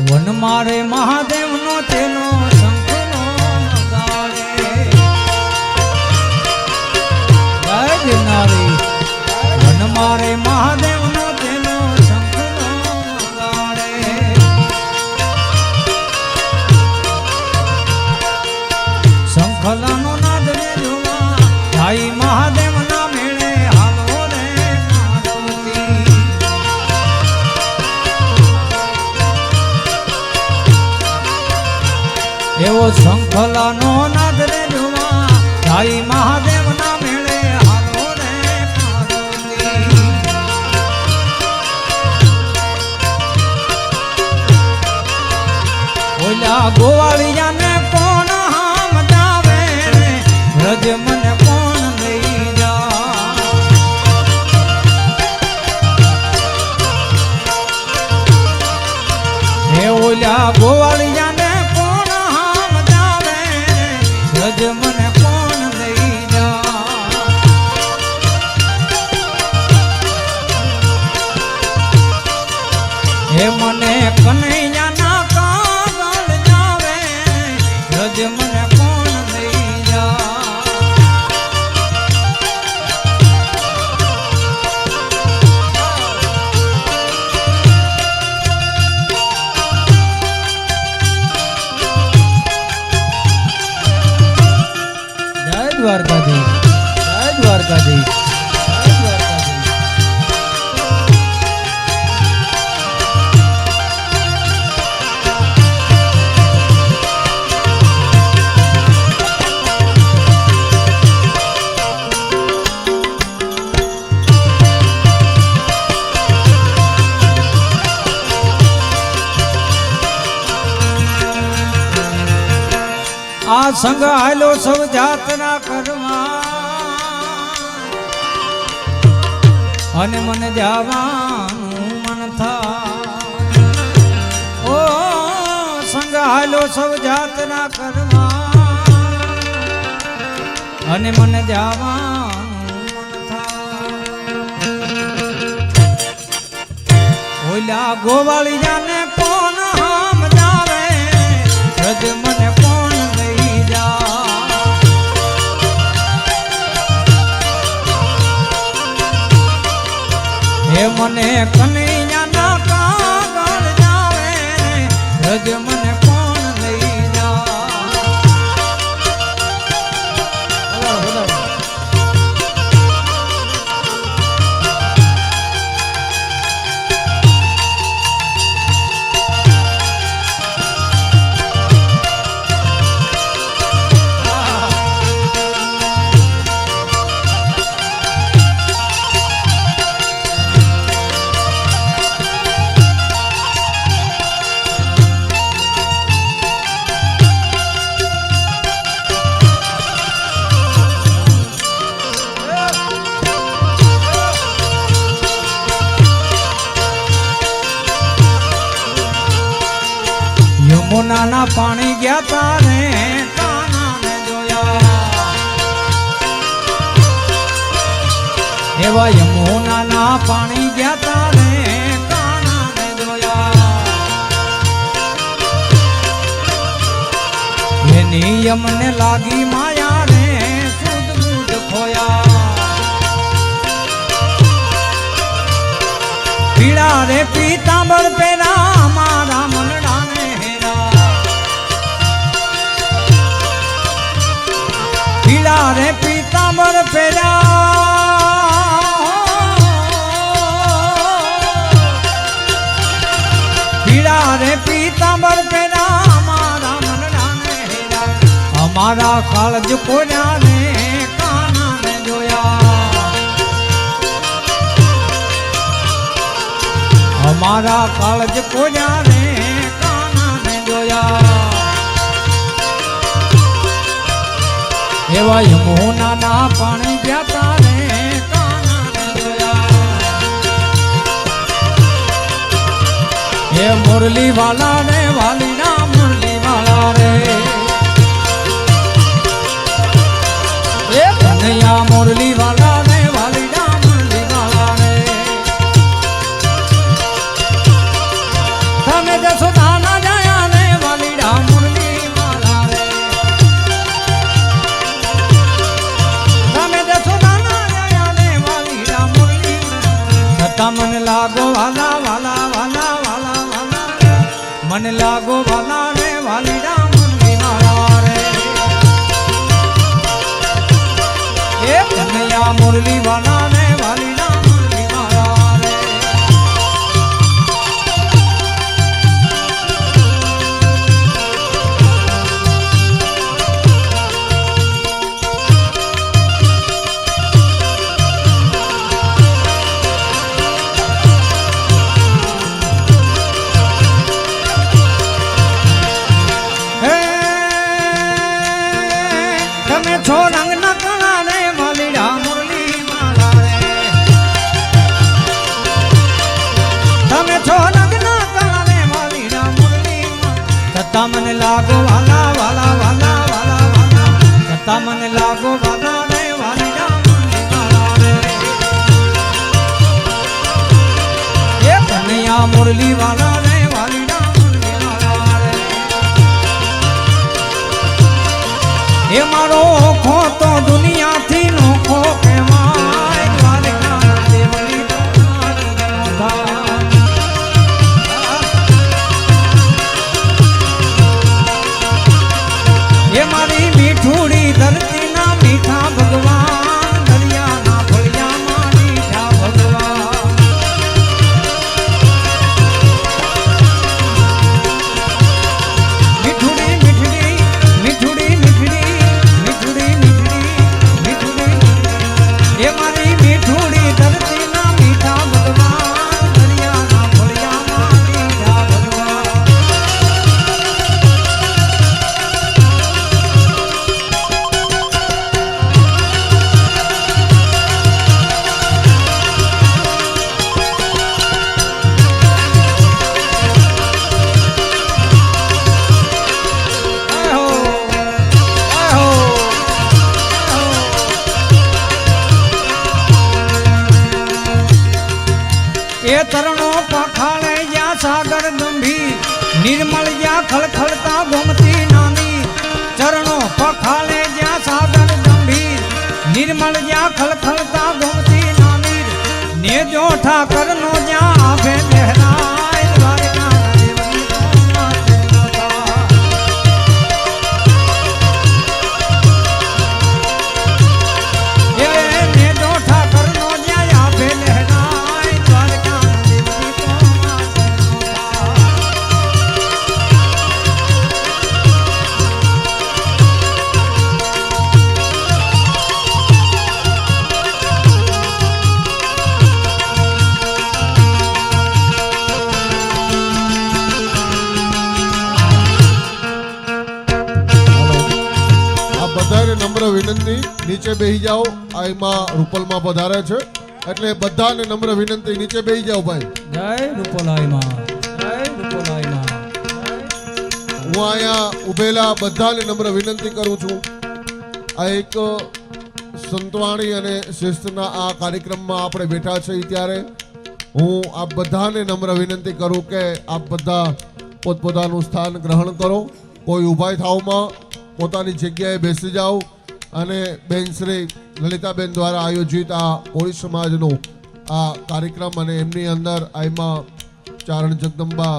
One મારે મહાદેવનો તેનો શંખલાનો નાદ રે જોવા ભાઈ મહાદેવના મેળે હાલો રે ઓલા ગોવાળિયાને કોણ હામ જાવે રજ મને કોણ લઈ જા? ઓલા ગોવાળિયાને આ સંગ હાલો સૌ જાતના કરવા અને મને જવાનું મન થા ઓ સંગ હાલો સૌ જાતના કરવા અને મને જવાનું ઓલા ગોવાળિયાને કોણ મને કનૈયાના કાગળ જાવે રજ મને યમુનાના પાણી ગયા તારે એવા યમુના યમુનાના પાણી ગયા તારે એની યમને લાગી માયા રે સુધ ખોયા. પીડા રે પીતાંબર પેરા અમારા કાળજ કોર્યા ને કાનાને જોયા. અમારા કાળજ કોર્યા ને કાના ને જોયા. એવા યમુનાના પાણી પ્યાતા રે કાનાને જોયા. એ મુરલી વાલા ને વાલીના ઓખો ખળખળતા ગોમતી નાની ને જો ઠાકર નો જ્યાં આભે નમ્ર વિનંતી નીચે બેસી જાઓ. આ એમાં રૂપલમાં પધારે છે. એટલે બધાને નમ્ર વિનંતી નીચે બેસી જાઓ ભાઈ. જય રૂપલાઈમાં જય રૂપલાઈમાં હું અહીંયા ઉભેલા બધાને નમ્ર વિનંતી કરું છું. આ એક સંતવાણી અને શિસ્તના આ કાર્યક્રમમાં આપણે બેઠા છીએ ત્યારે. હું આપ બધાને નમ્ર વિનંતી કરું કે આપ બધા પોતપોતાનું સ્થાન ગ્રહણ કરો. કોઈ ઊભા થાવમાં પોતાની જગ્યાએ બેસી જાઓ. અને બેન શ્રી લલિતાબેન દ્વારા આયોજિત આ કોળી સમાજનો આ કાર્યક્રમ અને એમની અંદર આઈમાં ચારણ જગદંબા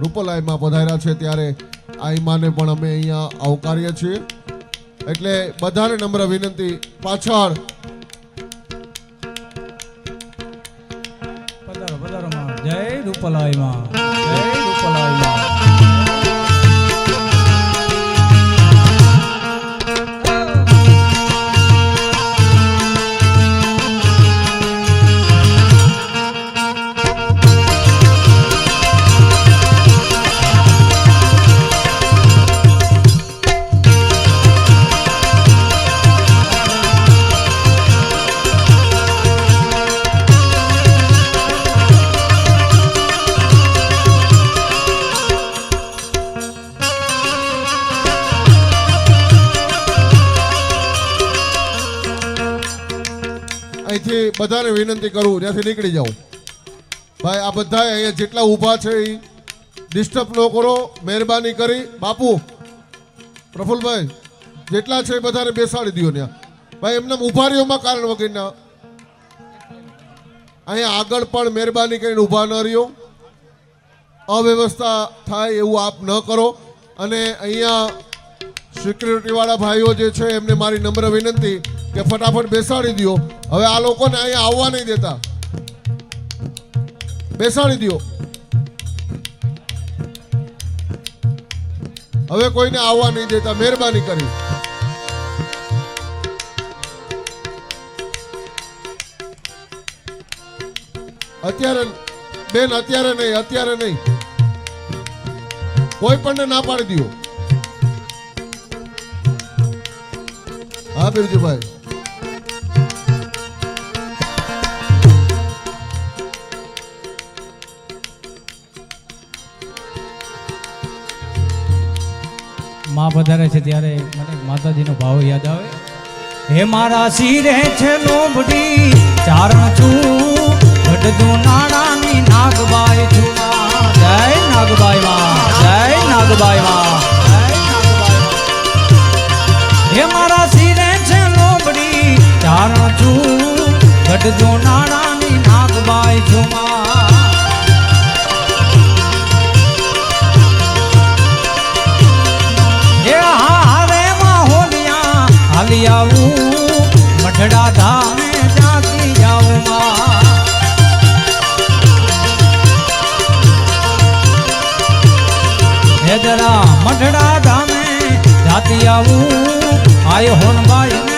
રૂપલાઈમાં પધાર્યા છે, ત્યારે આઈમાને પણ અમે અહીંયા આવકારીએ છીએ. એટલે બધાને નમ્ર વિનંતી, પાછળ. જય રૂપલાઈમાં જય રૂપલાઈમાં બધાને વિનંતી કરું, ત્યાંથી નીકળી જાઓ ભાઈ, આ બધા અહીંયા જેટલા ઊભા છે એ ડિસ્ટર્બ ન કરો, મહેરબાની કરી. બાપુ, પ્રફુલભાઈ, જેટલા છે એ બધાને બેસાડી દો ત્યાં ભાઈ, એમને ઉભારીઓમાં કારણ વગરના. અહીંયા આગળ પણ મહેરબાની કરીને ઊભા ન રહ્યો. અવ્યવસ્થા થાય એવું આપ ન કરો. અને અહીંયા સિક્યુરિટીવાળા ભાઈઓ જે છે, એમને મારી નમ્ર વિનંતી કે ફટાફટ બેસાડી દો હવે આ લોકોને અહીંયા આવવા નહીં દેતા. બેસાડી દો હવે કોઈને આવવા નહીં દેતા. મહેરબાની કરી. અત્યારે બેન, અત્યારે નહીં અત્યારે નહીં. કોઈ પણ ના પાડી દો હા, બિરજુભાઈ. માં પધારે છે ત્યારે મને માતાજીનો ભાવ યાદ આવે. હે મારા શિરે છે લોબડી ચારણ છું. ગઢદુ નાણાની નાગબાઈ છું. જય નાગબાઈ માં, જય નાગબાઈ માં. ચારણ છું. ગઢદુ નાણાની મઢડા ધામે જાતી આવું. આય હોનબાઈ ને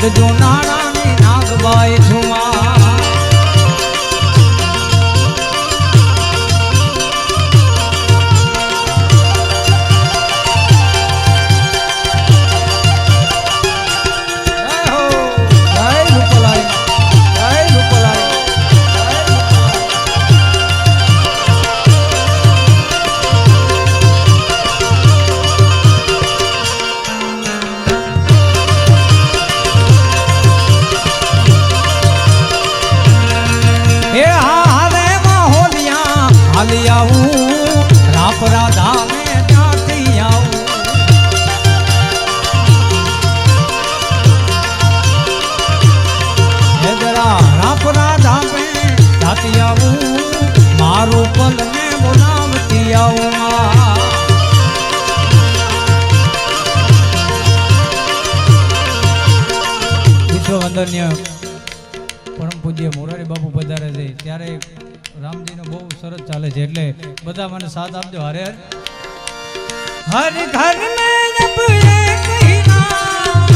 ગઢજો નાણાની નાગબાઈ છું વિશ્વવંદનીય પરમ પૂજ્ય મોરારી બાપુ પધારે છે ત્યારે રામજીનો બહુ સરસ ચાલે છે એટલે બધા મને સાથ આપજો હરે હર ઘર મેં જબ એક ही नाम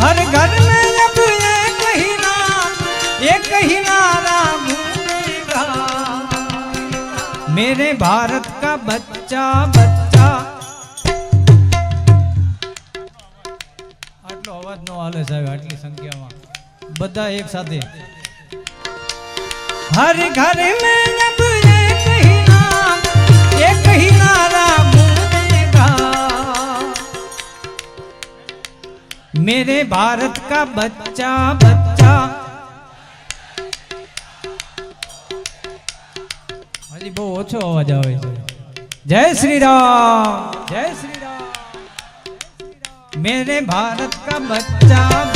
हर घर में जब एक ही नाम एक ही नारा गूंजेगा मेरे भारत का बच्चा बच्चा આટલો અવાજ નો હાલે સાહેબ આટલી સંખ્યામાં બધા એક સાથે હર ઘર મેં જબ એક ही नाम एक ही नारा गूंजेगा मेरे भारत का बच्चा बच्चा હજી બહુ ઓછો અવાજ આવે છે જય શ્રી રામ જય શ્રી રામ मेरे भारत का बच्चा बच्चा